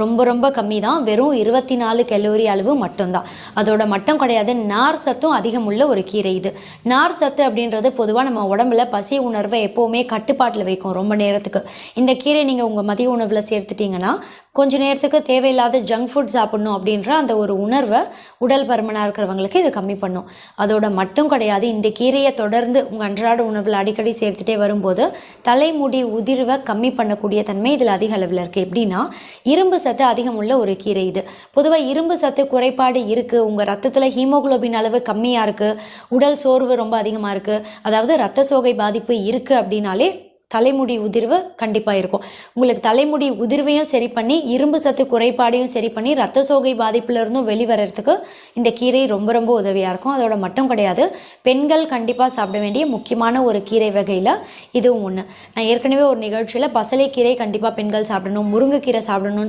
ரொம்ப ரொம்ப கம்மி தான் வெறும் இருபத்தி நாலு கெலோரி அளவு மட்டும்தான். அதோட மட்டம் கிடையாது. நார் சத்தும் அதிகம் உள்ள ஒரு கீரை இது. நார் சத்து அப்படின்றது பொதுவாக நம்ம உடம்புல பசி உணர்வை எப்போவுமே கட்டுப்பாட்டில் வைக்கும் ரொம்ப நேரத்துக்கு. இந்த கீரை நீங்கள் உங்கள் மதிய உணவில் சேர்த்துட்டிங்கன்னா கொஞ்ச நேரத்துக்கு தேவையில்லாத ஜங்க் ஃபுட் சாப்பிடணும் அப்படின்ற அந்த ஒரு உணர்வை உடல் பருமனாக இருக்கிறவங்களுக்கு இது கம்மி பண்ணும். அதோட மட்டும் கிடையாது இந்த கீரையை தொடர்ந்து உங்கள் அன்றாட உணவில் அடிக்கடி சேர்த்துட்டே வரும்போது தலைமுடி உதிர்வை கம்மி பண்ணக்கூடிய தன்மை இதில் அதிக அளவில் இருக்குது எப்படின்னா இரும்பு சத்து அதிகம் உள்ள ஒரு கீரை இது. பொதுவாக இரும்பு சத்து குறைபாடு இருக்குது உங்கள் ரத்தத்தில் ஹீமோகுளோபின் அளவு கம்மியாக இருக்குது உடல் சோர்வு ரொம்ப அதிகமாக இருக்குது அதாவது ரத்த சோகை பாதிப்பு இருக்குது அப்படின்னாலே தலைமுடி உதிர்வு கண்டிப்பாக இருக்கும். உங்களுக்கு தலைமுடி உதிர்வையும் சரி பண்ணி இரும்பு சத்து குறைபாடையும் சரி பண்ணி ரத்த சோகை பாதிப்புலேருந்தும் வெளிவரத்துக்கு இந்த கீரை ரொம்ப ரொம்ப உதவியாக இருக்கும். அதோட மட்டும் கிடையாது பெண்கள் கண்டிப்பாக சாப்பிட வேண்டிய முக்கியமான ஒரு கீரை வகையில் இதுவும் ஒன்று நான் ஏற்கனவே ஒரு நிகழ்ச்சியில் பசலைக்கீரை கண்டிப்பாக பெண்கள் சாப்பிடணும் முருங்கைக்கீரை சாப்பிடணும்னு